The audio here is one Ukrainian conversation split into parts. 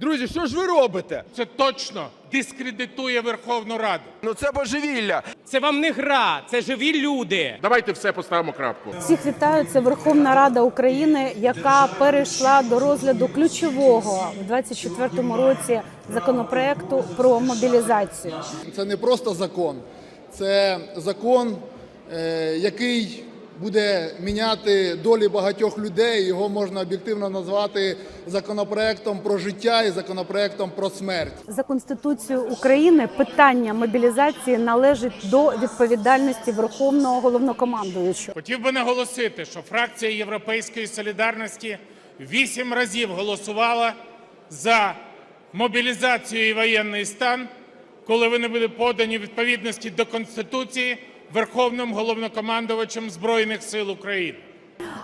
Друзі, що ж ви робите? Це точно дискредитує Верховну Раду. Ну це божевілля. Це вам не гра, це живі люди. Давайте все поставимо крапку. Всіх вітаю. Це Верховна Рада України, яка перейшла до розгляду ключового в 24-му році законопроекту про мобілізацію. Це не просто закон, це закон, е, який буде міняти долі багатьох людей. Його можна об'єктивно назвати законопроектом про життя і законопроектом про смерть. За конституцією України питання мобілізації належить до відповідальності Верховного головнокомандуючого. Хотів би наголосити, що фракція Європейської солідарності вісім разів голосувала за мобілізацію і воєнний стан, коли вони були подані відповідності до Конституції Верховним головнокомандувачем Збройних сил України.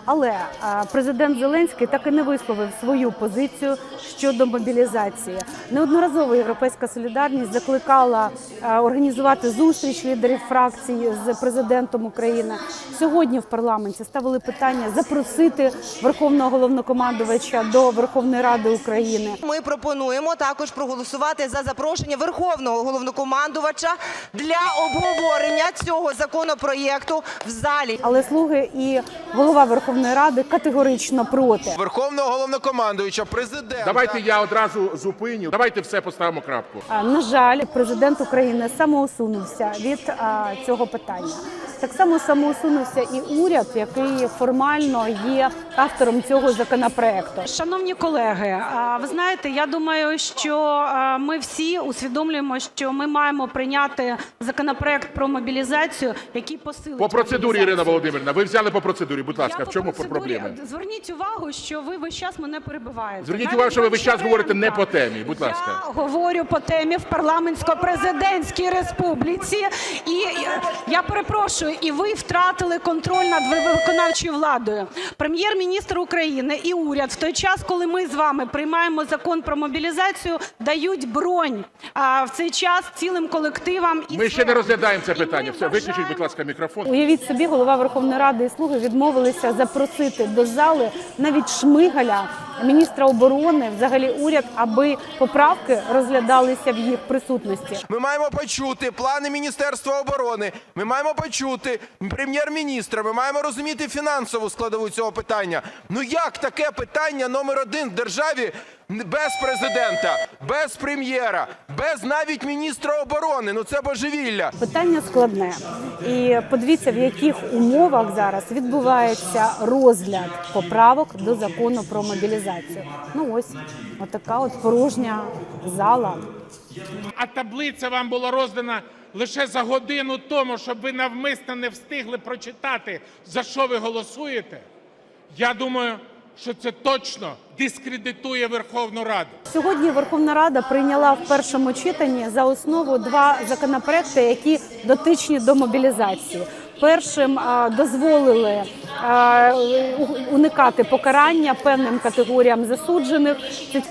Але е, президент Зеленський так і не висловив свою позицію щодо мобілізації. Неодноразово європейська солідарність закликала е, організувати зустріч лідерів фракції з президентом України. Сьогодні в парламенті ставили питання запросити верховного головнокомандувача до Верховної Ради України. Ми пропонуємо також проголосувати за запрошення верховного головнокомандувача для обговорення цього законопроєкту в залі. Але слуги і голова Верховної Ради категорично проти. Верховного головнокомандуюча, президента. Давайте я одразу зупиню. Давайте все поставимо крапку. На жаль, президент України самоусунувся від а, цього питання. Так само самоусунувся і уряд, який формально є автором цього законопроекту. Шановні колеги, а, ви знаєте, я думаю, що ми всі усвідомлюємо, що ми маємо прийняти законопроект про мобілізацію, який посилить По процедурі. Ірина Володимирівна, ви взяли по процедурі. Будь ласка, Я в чому процедурі- проблема? Зверніть увагу, що ви весь час мене перебиваєте. Зверніть увагу, що ви весь час говорите не по темі. Будь ласка. Я говорю по темі в парламентсько-президентській республіці. І я- я перепрошую, і ви втратили контроль над виконавчою владою. Прем'єр-міністр України і уряд в той час, коли ми з вами приймаємо закон про мобілізацію, дають бронь а, в цей час цілим колективам. І Ми ще не розглядаємо це питання. Все, виключіть, будь ласка, мікрофон. Уявіть собі, голова Верховної Ради і слуги відмовилися запросити до зали навіть Шмигаля, міністра оборони, взагалі уряд, аби поправки розглядалися в їх присутності. Ми маємо почути плани Міністерства оборони. Ми маємо почути прем'єр-міністра. Ми маємо розуміти фінансову складову цього питання. Ну як таке питання номер один в державі без президента, без прем'єра, без навіть міністра оборони? Ну це божевілля. Питання складне, і подивіться, в яких умовах зараз відбувається розгляд поправок до закону про мобілізацію. Ну ось, отака от порожня зала. А таблиця вам була роздана лише за годину тому, щоб ви навмисно не встигли прочитати, за що ви голосуєте. Я думаю, що це точно дискредитує Верховну Раду. Сьогодні Верховна Рада прийняла в першому читанні за основу два законопроекти, які дотичні до мобілізації. Першим дозволили уникати покарання певним категоріям засуджених,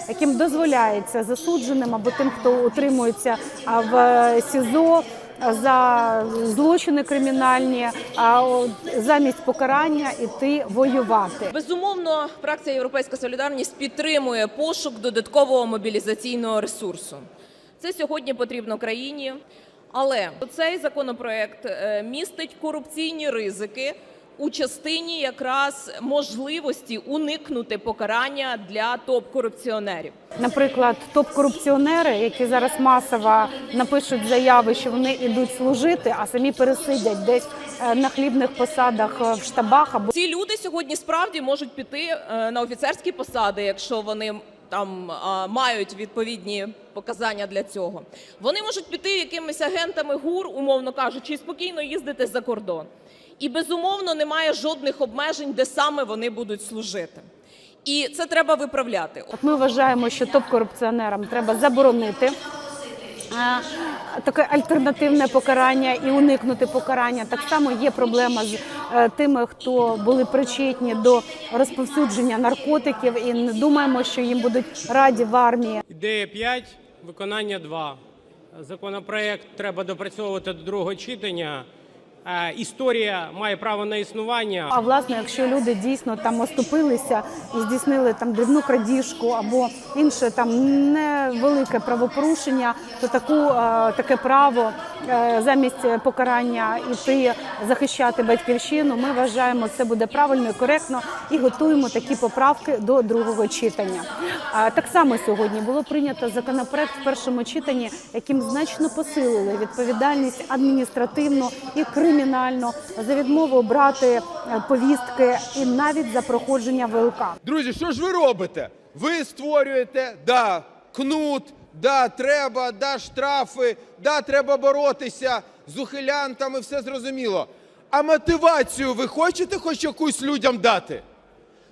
яким дозволяється засудженим або тим, хто утримується в СІЗО за злочини кримінальні, а замість покарання іти воювати. Безумовно, фракція Європейська Солідарність підтримує пошук додаткового мобілізаційного ресурсу. Це сьогодні потрібно країні. Але цей законопроект е, містить корупційні ризики у частині якраз можливості уникнути покарання для топ-корупціонерів. Наприклад, топ-корупціонери, які зараз масово напишуть заяви, що вони йдуть служити, а самі пересидять десь е, на хлібних посадах е, в штабах або Ці люди сьогодні справді можуть піти е, на офіцерські посади, якщо вони там а, мають відповідні показання для цього. Вони можуть піти якимись агентами ГУР, умовно кажучи, і спокійно їздити за кордон. І безумовно немає жодних обмежень, де саме вони будуть служити. І це треба виправляти. От ми вважаємо, що топ-корупціонерам треба заборонити. е, Таке альтернативне покарання і уникнути покарання. Так само є проблема з е, тими, хто були причетні до розповсюдження наркотиків, і не думаємо, що їм будуть раді в армії. Ідея 5, виконання 2. Законопроект треба допрацьовувати до другого читання. Е, історія має право на існування. А власне, якщо люди дійсно там оступилися і здійснили там дрібну крадіжку або інше там невелике правопорушення, то таку е, таке право е, замість покарання іти захищати батьківщину. Ми вважаємо, це буде правильно і коректно і готуємо такі поправки до другого читання. Так само сьогодні було прийнято законопроект в першому читанні, яким значно посилили відповідальність адміністративну і кримінальну за відмову брати е, повістки і навіть за проходження ВЛК. Друзі, що ж ви робите? Ви створюєте, да, кнут, да, треба, да, штрафи, да, треба боротися з ухилянтами, все зрозуміло. А мотивацію ви хочете хоч якусь людям дати?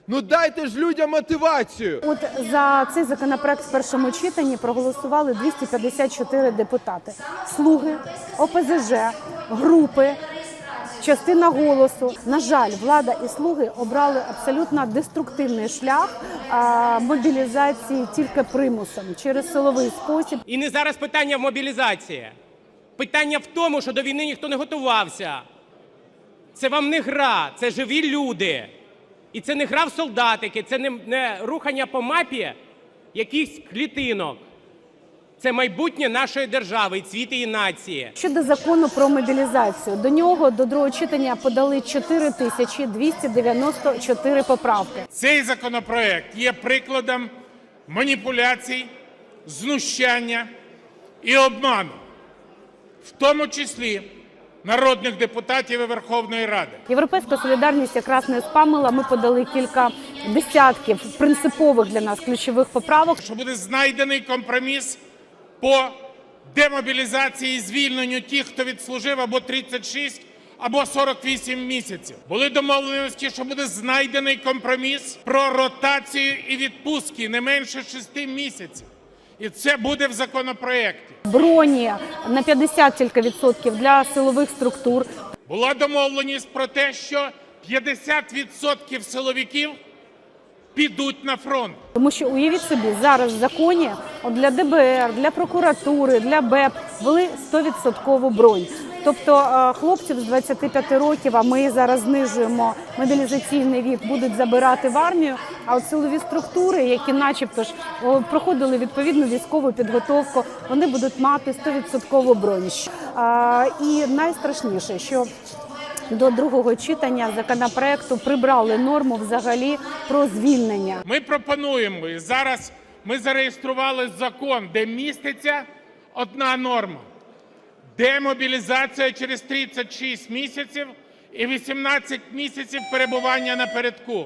Ну дайте ж людям мотивацію. От за цей законопроект в першому читанні проголосували 254 депутати. Слуги, ОПЗЖ, групи, частина голосу. На жаль, влада і слуги обрали абсолютно деструктивний шлях мобілізації тільки примусом через силовий спосіб. І не зараз питання в мобілізації. Питання в тому, що до війни ніхто не готувався. Це вам не гра, це живі люди. І це не гра в солдатики, це не, не рухання по мапі якихось клітинок. Це майбутнє нашої держави і цвіт її нації. Щодо закону про мобілізацію, до нього до другого читання подали 4294 поправки. Цей законопроект є прикладом маніпуляцій, знущання і обману, в тому числі народних депутатів і Верховної Ради. Європейська солідарність якраз не спамила. Ми подали кілька десятків принципових для нас ключових поправок. що буде знайдений компроміс по демобілізації і звільненню тих, хто відслужив або 36, або 48 місяців. Були домовленості, що буде знайдений компроміс про ротацію і відпустки не менше 6 місяців. І це буде в законопроекті. броні на 50 тільки відсотків для силових структур. Була домовленість про те, що 50% силовиків підуть на фронт. Тому що уявіть собі, зараз в законі для ДБР, для прокуратури, для БЕП ввели 100% бронь. Тобто е, хлопців з 25 років, а ми зараз знижуємо мобілізаційний вік, будуть забирати в армію. А от силові структури, які, начебто ж, проходили відповідну військову підготовку, вони будуть мати 100% бронь. І найстрашніше, що до другого читання законопроекту прибрали норму взагалі про звільнення. Ми пропонуємо і зараз. Ми зареєстрували закон, де міститься одна норма: демобілізація через 36 місяців і 18 місяців перебування на передку.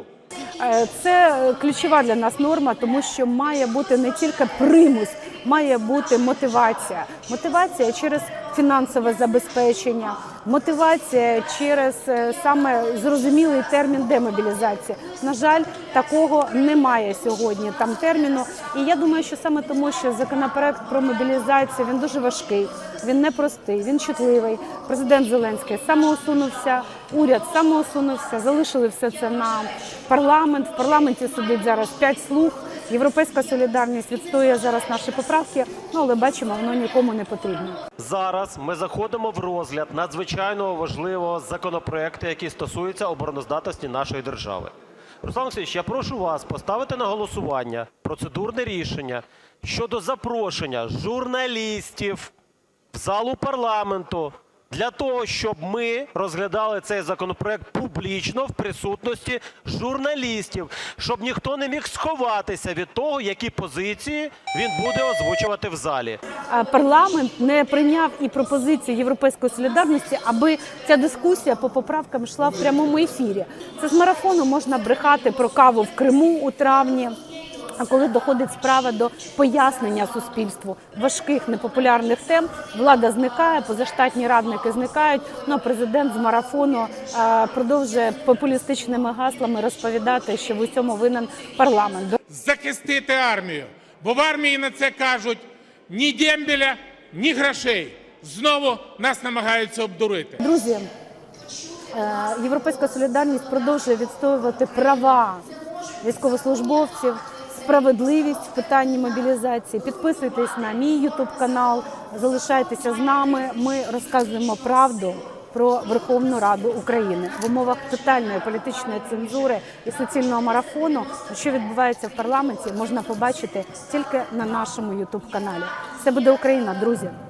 Е, Це ключова для нас норма, тому що має бути не тільки примус, має бути мотивація. Мотивація через фінансове забезпечення, мотивація через е, саме зрозумілий термін демобілізації. На жаль, такого немає сьогодні там терміну. І я думаю, що саме тому, що законопроект про мобілізацію він дуже важкий, він непростий, він чутливий. Президент Зеленський самоусунувся, уряд самоусунувся, залишили все це на парламент. В парламенті сидить зараз п'ять слуг. Європейська солідарність відстоює зараз наші поправки, ну але бачимо, воно нікому не потрібно. Зараз ми заходимо в розгляд надзвичайно важливого законопроекту, який стосується обороноздатності нашої держави. Руслан Олексійович, я прошу вас поставити на голосування процедурне рішення щодо запрошення журналістів залу парламенту для того, щоб ми розглядали цей законопроект публічно в присутності журналістів, щоб ніхто не міг сховатися від того, які позиції він буде озвучувати в залі. Парламент не прийняв і пропозиції Європейської солідарності, аби ця дискусія по поправкам йшла в прямому ефірі. Це з марафону можна брехати про каву в Криму у травні. А коли доходить справа до пояснення суспільству важких непопулярних тем, влада зникає, позаштатні радники зникають. Ну а президент з марафону е, продовжує популістичними гаслами розповідати, що в усьому винен парламент. захистити армію. Бо в армії на це кажуть ні дембеля, ні грошей. Знову нас намагаються обдурити. Друзі, е, Європейська солідарність продовжує відстоювати права військовослужбовців, справедливість в питанні мобілізації. Підписуйтесь на мій ютуб канал, залишайтеся з нами. Ми розказуємо правду про Верховну Раду України в умовах тотальної політичної цензури і суцільного марафону, що відбувається в парламенті, можна побачити тільки на нашому Ютуб каналі. Це буде Україна, друзі.